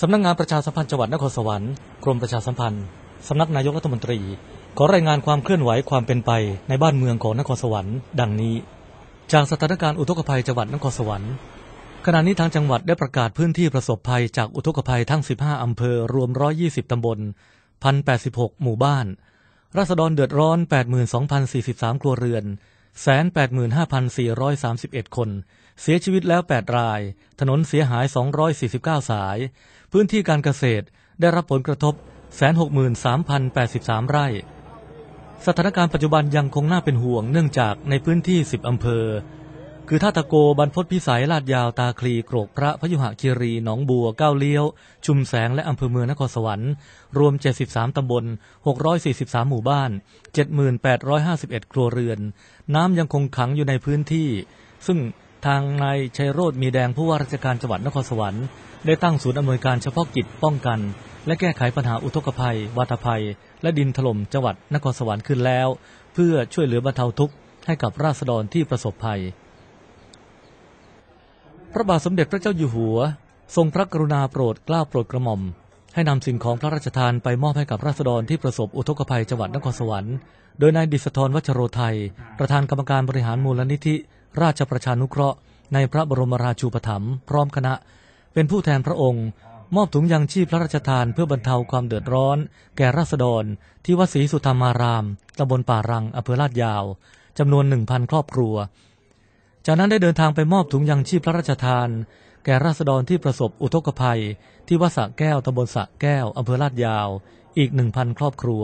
สำนักงานประชาสัมพันธ์จังหวัดนครสวรรค์กรมประชาสัมพันธ์สำนักนายกรัฐมนตรี ขอรายงานความเคลื่อนไหวความเป็นไปในบ้านเมืองของนครสวรรค์ดังนี้ จากสถานการณ์อุทกภัยจังหวัดนครสวรรค์ขณะนี้ทางจังหวัดได้ประกาศพื้นที่ประสบภัยจากอุทกภัยทั้ง 15 อำเภอรวม 120 ตำบล 1,086 หมู่บ้าน ราษฎรเดือดร้อน 82,043 ครัวเรือน 185,431 คน เสียชีวิตแล้ว 8 ราย ถนนเสียหาย 249 สาย พื้นที่การเกษตรได้รับผลกระทบ 163,083 ไร่ สถานการณ์ปัจจุบันยังคงน่าเป็นห่วงเนื่องจากในพื้นที่ 10 อำเภอ คือท่าตะโกบรรพตพิสัยลาดยาวตาคลีโกรกพระพยุหคีรีหนองบัวก้าวเลี้ยว ชุมแสงและอำเภอเมืองนครสวรรค์ รวม 73 ตำบล 643 หมู่บ้าน 7851 ครัวเรือน น้ำยังคงขังอยู่ในพื้นที่ ซึ่ง ทางนายชัยโรธมีแดงผู้ว่าราชการจังหวัดนครสวรรค์ได้ตั้งศูนย์อำนวยการเฉพาะกิจป้องกัน และแก้ไขปัญหาอุทกภัย วาตภัย และดินถล่มจังหวัดนครสวรรค์ขึ้นแล้ว เพื่อช่วยเหลือบรรเทาทุกข์ให้กับราษฎรที่ประสบภัย พระบาทสมเด็จพระเจ้าอยู่หัว ทรงพระกรุณาโปรดเกล้าโปรดกระหม่อม ให้นำสิ่งของพระราชทานไปมอบให้กับราษฎรที่ประสบอุทกภัยจังหวัดนครสวรรค์ โดยนายดิษฐรวัชโรไทย ประธานกรรมการบริหารมูลนิธิ ราชประชานุเคราะห์ ในพระบรมราชูปถัมภ์พร้อมคณะ เป็นผู้แทนพระองค์ มอบถุงยังชีพพระราชทานเพื่อบรรเทาความเดือดร้อน แก่ราษฎร ที่วัดศรีสุธรรมาราม ตำบลป่ารังอำเภอลาดยาวจำนวนหนึ่งพันครอบครัว จากนั้นได้เดินทางไปมอบถุงยังชีพพระราชทาน แก่ราษฎรที่ประสบอุทกภัย ที่วัดสระแก้วตำบลสระแก้วอำเภอลาดยาว อีกหนึ่งพันครอบครัว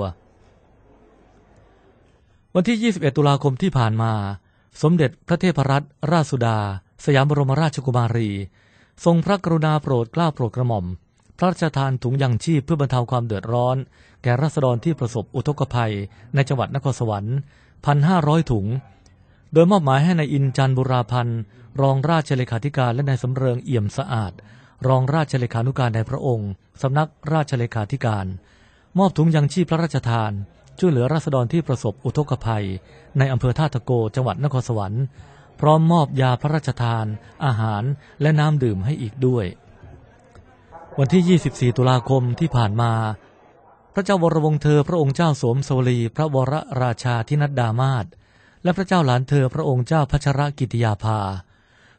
วันที่ 21 ตุลาคมที่ผ่านมา สมเด็จพระเทพรัตนราชสุดา สยามบรมราชกุมารี ทรงพระกรุณาโปรดเกล้าโปรดกระหม่อม พระราชทานถุงยังชีพเพื่อบรรเทาความเดือดร้อน แก่ราษฎรที่ประสบอุทกภัย ในจังหวัดนครสวรรค์พันห้าร้อยถุง โดยมอบหมายให้ในายอินจันบุราพันธ์รองราชเลขาธิการและนายสำเริงเอี่ยมสะอาด รองราชเลขานุการในพระองค์สำนักราชเลขาธิการ มอบถุงยังชีพพระราชทาน ช่วยเหลือราษฎรที่ประสบอุทกภัย ในอำเภอท่าตะโกจังหวัดนครสวรรค์ พร้อมมอบยาพระราชทาน อาหารและน้ำดื่มให้อีกด้วย วันที่ 24 ตุลาคมที่ผ่านมา พระเจ้าวรวงเธอพระองค์เจ้าสมสวลีพระวรราชาธินัดดามาศและพระเจ้าหลานเธอพระองค์เจ้าพัชรกิติยาภา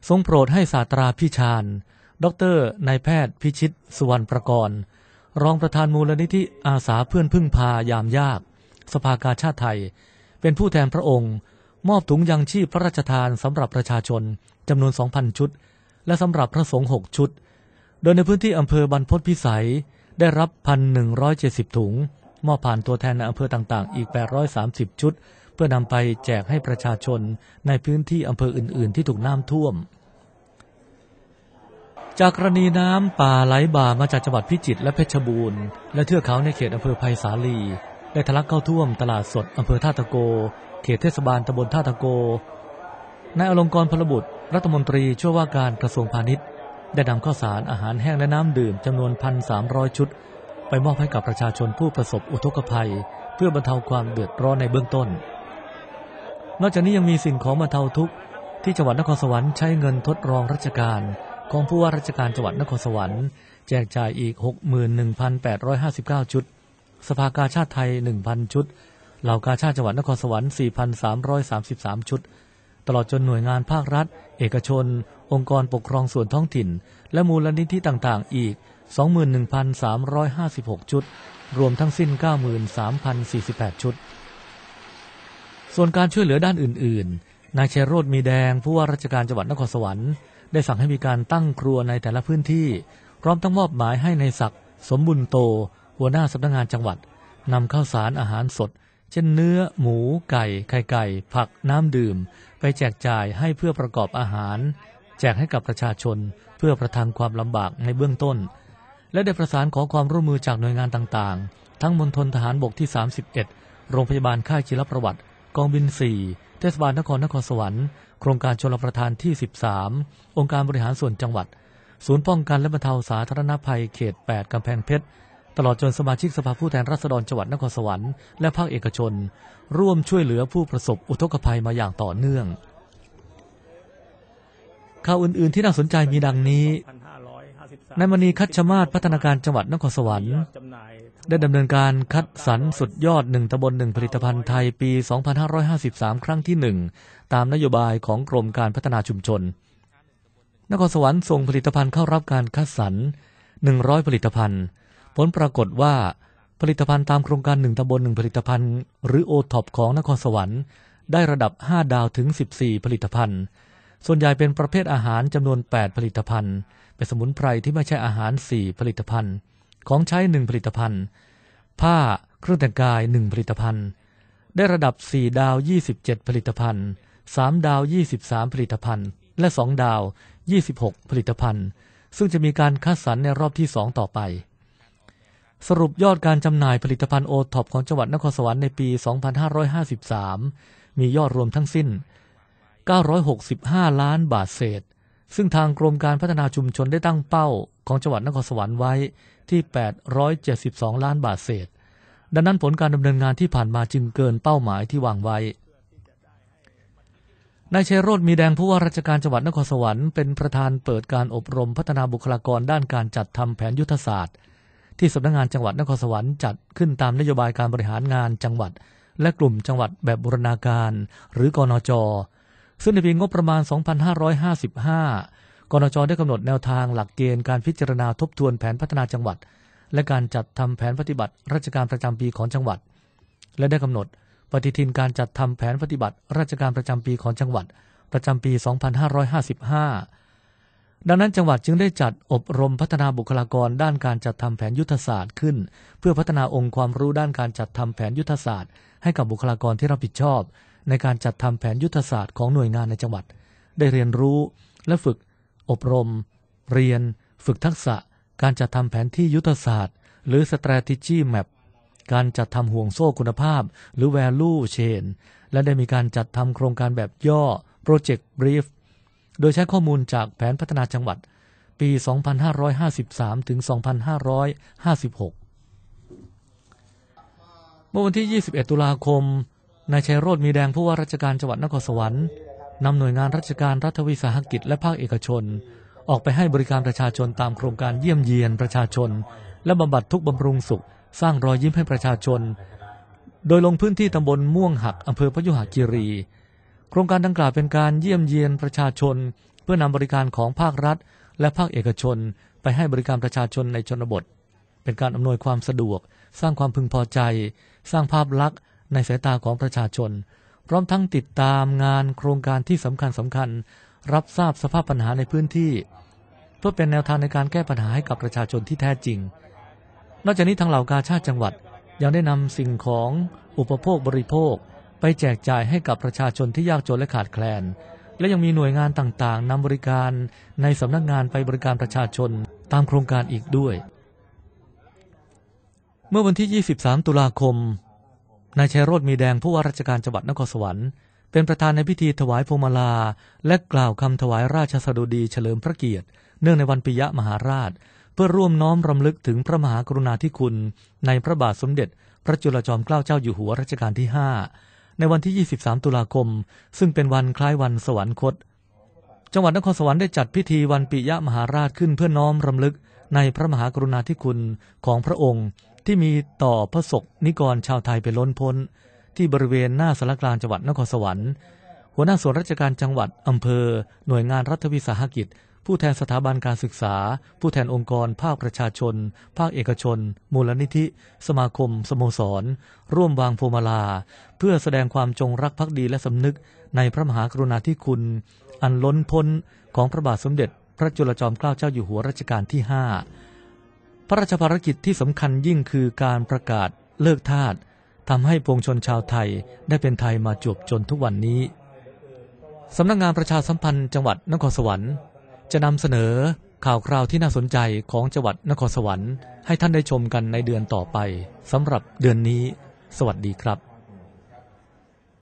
ทรงโปรดให้ศาสตราพิชานดอกเตอรนายแพทย์พิชิต สุวรรณประกรณ์ รองประธานมูลนิธิอาสาเพื่อนพึ่งพายามยาก สภากาชาติไทย เป็นผู้แทนพระองค์ มอบถุงยังชีพพระราชทานสำหรับประชาชนจำนวน 2,000 ชุด และสำหรับพระสงฆ์6ชุด โดยในพื้นที่อำเภอบรรพตพิสัยได้รับ 1,170 ถุง มอบผ่านตัวแทนในอำเภอต่างๆ อีก 830 ชุด เพื่อนำไปแจกให้ประชาชนในพื้นที่อำเภออื่น ๆ ที่ถูกน้ำท่วม จากกรณีน้ำป่าไหลบ่ามาจากจังหวัดพิจิตรและเพชรบูรณ์ และเทือกเขาในเขตอำเภอไผ่สาลี ได้ทะลักเข้าท่วมตลาดสดอำเภอท่าตะโก เขตเทศบาลตำบลท่าตะโก นายอลงกรณ์พลบุตร รัฐมนตรีช่วยว่าการกระทรวงพาณิชย์ ได้นำข้าวสารอาหารแห้งและน้ำดื่มจำนวน 1,300 ชุด ไปมอบให้กับประชาชนผู้ประสบอุทกภัย เพื่อบรรเทาความเดือดร้อนในเบื้องต้น นอกจากนี้ยังมีสิ่งของบรรเทาทุกข์ที่จังหวัดนครสวรรค์ใช้เงินทดรองราชการ ของผู้ว่าราชการจังหวัดนครสวรรค์ แจกจ่ายอีก 61,859 ชุด สภากาชาติไทย 1,000 ชุด เหล่ากาชาติจังหวัดนครสวรรค์ 4,333 ชุด ตลอดจนหน่วยงานภาครัฐ เอกชน องค์กรปกครองส่วนท้องถิ่น และมูลนิธิต่างๆ อีก 21,356 ชุด รวมทั้งสิ้น 93,048 ชุด ส่วนการช่วยเหลือด้านอื่น ๆ นายเชโรดมีแดงผู้ว่าราชการจังหวัดนครสวรรค์ได้สั่งให้มีการตั้งครัวในแต่ละพื้นที่ พร้อมทั้งมอบหมายให้ในศักดิ์สมบุญโต หัวหน้าสำนักงานจังหวัดนำข้าวสารอาหารสด เช่นเนื้อ หมู ไก่ ไข่ไก่ ผักน้ำดื่ม ไปแจกจ่ายให้เพื่อประกอบอาหาร แจกให้กับประชาชนเพื่อประทังความลำบากในเบื้องต้น และได้ประสานขอความร่วมมือจากหน่วยงานต่างๆ ทั้งมณฑลทหารบกที่ 31 โรงพยาบาลค่ายจิรประวัติ กองบิน 4 เทศบาลนครนครสวรรค์ โครงการชลประทานที่ 13 องค์การบริหารส่วนจังหวัด ศูนย์ป้องกันและบรรเทาสาธารณภัยเขต 8 กำแพงเพชร ตลอดจนสมาชิกสภาผู้แทนราษฎรจังหวัดนครสวรรค์และภาคเอกชน ร่วมช่วยเหลือผู้ประสบอุทกภัยมาอย่างต่อเนื่อง ข่าวอื่น ๆ ที่น่าสนใจมีดังนี้นายมณีคัชมาศพัฒนาการจังหวัดนครสวรรค์ ได้ดำเนินการคัดสรรสุดยอดหนึ่งตำบลหนึ่งผลิตภัณฑ์ไทยปี 2553 ครั้งที่หนึ่งตามนโยบายของกรมการพัฒนาชุมชน นครสวรรค์ส่งผลิตภัณฑ์เข้ารับการคัดสรร 100 ผลิตภัณฑ์ ผลปรากฏว่าผลิตภัณฑ์ตามโครงการหนึ่งตำบลหนึ่งผลิตภัณฑ์ หรือโอท็อปของนครสวรรค์ได้ระดับ 5 ดาวถึง 14 ผลิตภัณฑ์ ส่วนใหญ่เป็นประเภทอาหารจำนวน 8 ผลิตภัณฑ์ เป็นสมุนไพรที่ไม่ใช่อาหาร 4 ผลิตภัณฑ์ ของใช้ 1 ผลิตภัณฑ์ ผ้าเครื่องแต่งกาย 1 ผลิตภัณฑ์ ได้ระดับ 4 ดาว 27 ผลิตภัณฑ์ 3 ดาว 23 ผลิตภัณฑ์ และ 2 ดาว 26 ผลิตภัณฑ์ ซึ่งจะมีการคัดสรรในรอบที่ 2 ต่อไป สรุปยอดการจำหน่ายผลิตภัณฑ์โอท็อปของจังหวัดนครสวรรค์ในปี 2553 มียอดรวมทั้งสิ้น 965 ล้านบาทเศษ ซึ่งทางกรมการพัฒนาชุมชนได้ตั้งเป้าของจังหวัดนครสวรรค์ไว้ที่ 872 ล้านบาทเศษ ดังนั้นผลการดำเนินงานที่ผ่านมาจึงเกินเป้าหมายที่วางไว้นายเชโรดมีแดงผู้ว่าราชการจังหวัดนครสวรรค์เป็นประธานเปิดการอบรมพัฒนาบุคลากรด้านการจัดทำแผนยุทธศาสตร์ ที่สำนักงงานจังหวัดนครสวรรค์จัดขึ้นตามนโยบายการบริหารงานจังหวัด และกลุ่มจังหวัดแบบบูรณาการ หรือกนจ ซึ่งในปีงบประมาณ 2555 กนจได้กำหนดแนวทางหลักเกณฑ์การพิจารณาทบทวนแผนพัฒนาจังหวัด และการจัดทำแผนปฏิบัติ ราชการประจำปีของจังหวัด และได้กำหนดปฏิทินการจัดทำแผนปฏิบัติ ราชการประจำปีของจังหวัด ประจำปี 2555 ดังนั้นจังหวัดจึงได้จัดอบรมพัฒนาบุคลากรด้านการจัดทำแผนยุทธศาสตร์ขึ้น เพื่อพัฒนาองค์ความรู้ด้านการจัดทำแผนยุทธศาสตร์ ให้กับบุคลากรที่รับผิดชอบ ในการจัดทำแผนยุทธศาสตร์ของหน่วยงานในจังหวัด ได้เรียนรู้และฝึก อบรม เรียน ฝึกทักษะ การจัดทำแผนที่ยุทธศาสตร์ หรือ strategy map การจัดทำห่วงโซ่คุณภาพ หรือ value chain และได้มีการจัดทำโครงการแบบย่อ project brief โดยใช้ข้อมูลจากแผนพัฒนาจังหวัด ปี 2553 ถึง 2556 เมื่อวันที่ 21 ตุลาคม นายชัยโรธมีแดงผู้ว่าราชการจังหวัดนครสวรรค์นำหน่วยงานราชการรัฐวิสาหกิจและภาคเอกชน ออกไปให้บริการประชาชนตามโครงการเยี่ยมเยียนประชาชน และบำบัดทุกบำรุงสุข สร้างรอยยิ้มให้ประชาชน โดยลงพื้นที่ตำบลม่วงหักอำเภอพยุหคีรี โครงการดังกล่าวเป็นการเยี่ยมเยียนประชาชน เพื่อนำบริการของภาครัฐ และภาคเอกชน ไปให้บริการประชาชนในชนบท เป็นการอำนวยความสะดวก สร้างความพึงพอใจ สร้างภาพลักษณ์ ในสายตาของประชาชน พร้อมทั้งติดตามงานโครงการที่สำคัญสำคัญ รับทราบสภาพปัญหาในพื้นที่ เพื่อเป็นแนวทางในการแก้ปัญหาให้กับประชาชนที่แท้จริง นอกจากนี้ทางเหล่ากาชาติจังหวัดยังได้นำสิ่งของอุปโภคบริโภค ไปแจกจ่ายให้กับประชาชนที่ยากจนและขาดแคลน และยังมีหน่วยงานต่างๆนำบริการในสำนักงานไปบริการประชาชนตามโครงการอีกด้วย เมื่อวันที่ 23 ตุลาคมนายชัยโรธมีแดงผู้ว่าราชการจังหวัดนครสวรรค์เป็นประธานในพิธีถวายพวงมาลา และกล่าวคำถวายราชสดุดีเฉลิมพระเกียรติ เนื่องในวันปิยมหาราช เพื่อร่วมน้อมรำลึกถึงพระมหากรุณาธิคุณ ในพระบาทสมเด็จ พระจุลจอมเกล้าเจ้าอยู่หัวรัชกาลที่ 5 ในวันที่ 23 ตุลาคม ซึ่งเป็นวันคล้ายวันสวรรคต จังหวัดนครสวรรค์ได้จัดพิธีวันปิยมหาราชขึ้นเพื่อน้อมรำลึกในพระมหากรุณาธิคุณของพระองค์ ที่มีต่อพระศกนิกรชาวไทยไปล้นพ้น ที่บริเวณหน้าสารกลางจังหวัดนครสวรรค์ หัวหน้าส่วนราชการจังหวัดอำเภอ หน่วยงานรัฐวิสาหกิจ ผู้แทนสถาบันการศึกษา ผู้แทนองค์กร ภาคประชาชน ภาคเอกชน มูลนิธิ สมาคม สโมสร ร่วมวางพวงมาลา เพื่อแสดงความจงรักภักดีและสำนึกในพระมหากรุณาธิคุณ อันล้นพ้นของพระบาทสมเด็จ พระจุลจอมเกล้าเจ้าอยู่หัวรัชกาลที่ 5 พระราชภารกิจที่สำคัญยิ่งคือการประกาศเลิกทาสทำให้ปวงชนชาวไทยได้เป็นไทยมาจวบจนทุกวันนี้สำนักงงานประชาสัมพันธ์จังหวัดนครสวรรค์ จะนำเสนอข่าวคราวที่น่าสนใจของจังหวัดนครสวรรค์ให้ท่านได้ชมกันในเดือนต่อไปสำหรับเดือนนี้ สวัสดีครับ